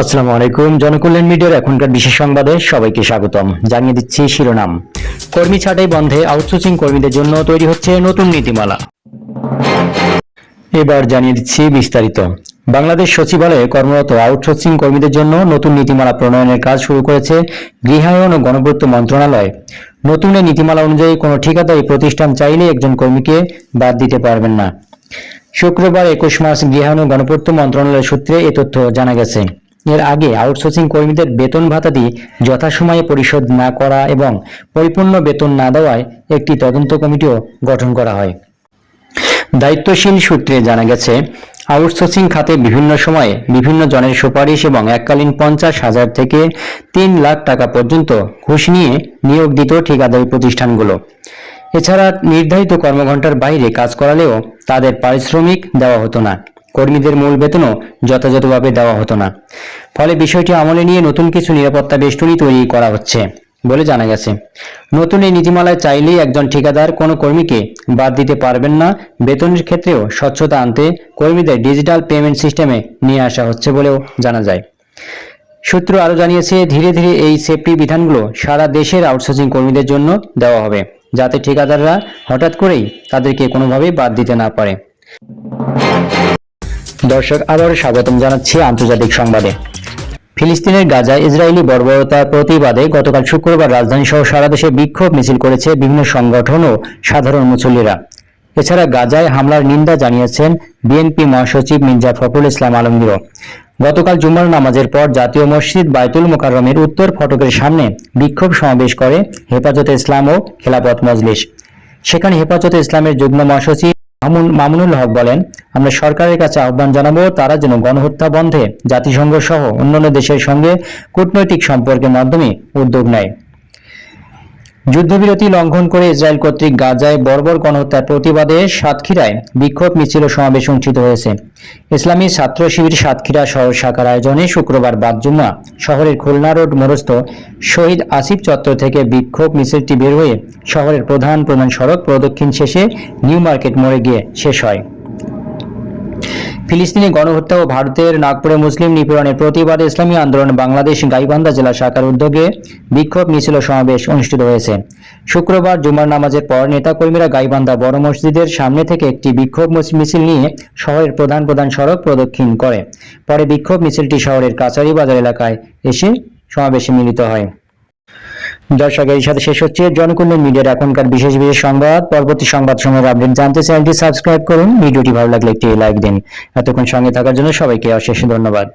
আসসালামু আলাইকুম। জনকল্যাণ মিডিয়ার এখনকার বিশেষ সংবাদে সবাইকে স্বাগতম। জানিয়ে দিচ্ছি শিরোনাম। কর্মী ছাঁটাই বন্ধে আউটসোর্সিং কর্মীদের জন্য তৈরি হচ্ছে নতুন নীতিমালা। এবার জানিয়ে দিচ্ছি বিস্তারিত। বাংলাদেশ সচিবালয়ে কর্মরত আউটসোর্সিং কর্মীদের জন্য নতুন নীতিমালা প্রণয়নের কাজ শুরু করেছে গৃহায়ন ও গণপূর্ত মন্ত্রণালয়। নতুন এই নীতিমালা অনুযায়ী কোনো ঠিকাদারি প্রতিষ্ঠান চাইলে একজন কর্মীকে বাদ দিতে পারবেন না। শুক্রবার একুশ মার্চ গৃহায়ন ও গণপূর্ত মন্ত্রণালয়ের সূত্রে এ তথ্য জানা গেছে। এর আগে আউটসোর্সিং কর্মীদের বেতন ভাতাদি যথাসময়ে পরিশোধ না করা এবং পরিপূর্ণ বেতন না দেওয়ায় একটি তদন্ত কমিটিও গঠন করা হয়। দায়িত্বশীল সূত্রে জানা গেছে আউটসোর্সিং খাতে বিভিন্ন সময়ে বিভিন্ন জনের সুপারিশ এবং এককালীন পঞ্চাশ হাজার থেকে তিন লাখ টাকা পর্যন্ত ঘুষ নিয়ে নিয়োগ দিত ঠিকাদারি প্রতিষ্ঠানগুলো। এছাড়া নির্ধারিত কর্মঘণ্টার বাইরে কাজ করালেও তাদের পারিশ্রমিক দেওয়া হতো না। কর্মীদের মূল বেতনও যথাযথভাবে দেওয়া হতো না। ফলে বিষয়টি আমলে নিয়ে নতুন কিছু নিরাপত্তা বেষ্টনী তৈরি করা হচ্ছে বলে জানা গেছে। নতুন এই নীতিমালায় চাইলেই একজন ঠিকাদার কোনো কর্মীকে বাদ দিতে পারবেন না। বেতনের ক্ষেত্রেও স্বচ্ছতা আনতে কর্মীদের ডিজিটাল পেমেন্ট সিস্টেমে নিয়ে আসা হচ্ছে বলেও জানা যায়। সূত্র আরও জানিয়েছে, ধীরে ধীরে এই সেফটি বিধানগুলো সারা দেশের আউটসোর্সিং কর্মীদের জন্য দেওয়া হবে, যাতে ঠিকাদাররা হঠাৎ করেই তাদেরকে কোনোভাবেই বাদ দিতে না পারে। দর্শক, আবারও স্বাগতম জানাচ্ছি আন্তর্জাতিক সংবাদে। ফিলিস্তিনের গাজায় ইসরায়েলি বর্বরতার প্রতিবাদে গতকাল শুক্রবার রাজধানী সহ সারা দেশে বিক্ষোভ মিছিল করেছে বিভিন্ন সংগঠন ও সাধারণ মুসল্লিরা। এছাড়া গাজায় হামলার নিন্দা জানিয়েছেন বিএনপি মহাসচিব মির্জা ফখরুল ইসলাম আলমগীরও। গতকাল জুমার নামাজের পর জাতীয় মসজিদ বাইতুল মোকাররমের উত্তর ফটকের সামনে বিক্ষোভ সমাবেশ করে হেফাজতে ইসলাম ও খেলাপথ মজলিস। সেখানে হেফাজতে ইসলামের যুগ্ম মহাসচিব মামুনুল হক বলেন, আমরা সরকারের কাছে আহ্বান জানাব, তারা যেন গণহত্যা বন্ধে জাতিসংঘ সহ অন্যান্য দেশের সঙ্গে কূটনৈতিক সম্পর্কের মাধ্যমে উদ্যোগ নেয়। যুদ্ধবিরতি লঙ্ঘন করে ইসরায়েল কর্তৃক গাজায় বর্বর গণহত্যার প্রতিবাদে সাতক্ষীরায় বিক্ষোভ মিছিল ও সমাবেশ অনুষ্ঠিত হয়েছে। ইসলামী ছাত্র শিবির সাতক্ষীরা শহর শাখার আয়োজনে শুক্রবার বাদ জুম্মা শহরের খুলনা রোড মোরস্থ শহীদ আসিফ চত্বর থেকে বিক্ষোভ মিছিলটি বের হয়ে শহরের প্রধান প্রধান সড়ক প্রদক্ষিণ শেষে নিউ মার্কেট মোড়ে গিয়ে শেষ হয়। ফিলিস্তিনি গণহত্যা ও ভারতের নাগপুরে মুসলিম নিপীড়নের প্রতিবাদে ইসলামী আন্দোলন বাংলাদেশ গাইবান্ধা জেলা শাখার উদ্যোগে বিক্ষোভ মিছিল সমাবেশ অনুষ্ঠিত হয়েছে। শুক্রবার জুমার নামাজের পর নেতাকর্মীরা গাইবান্ধা বড় মসজিদের সামনে থেকে একটি বিক্ষোভ মিছ- মিছিল নিয়ে শহরের প্রধান প্রধান সড়ক প্রদক্ষিণ করে। পরে বিক্ষোভ মিছিলটি শহরের কাছারি বাজার এলাকায় এসে সমাবেশে মিলিত হয়। দর্শক এর সাথে শেষ হচ্ছে জনকল্যাণ মিডিয়ার এখনকার বিশেষ বিশেষ সংবাদ। পরবর্তী সংবাদ সময়ের আপডেট জানতে চ্যানেলটি সাবস্ক্রাইব করুন। ভিডিওটি ভালো লাগলে একটি লাইক দিন। এতক্ষণ সঙ্গে থাকার জন্য সবাইকে অশেষ ধন্যবাদ।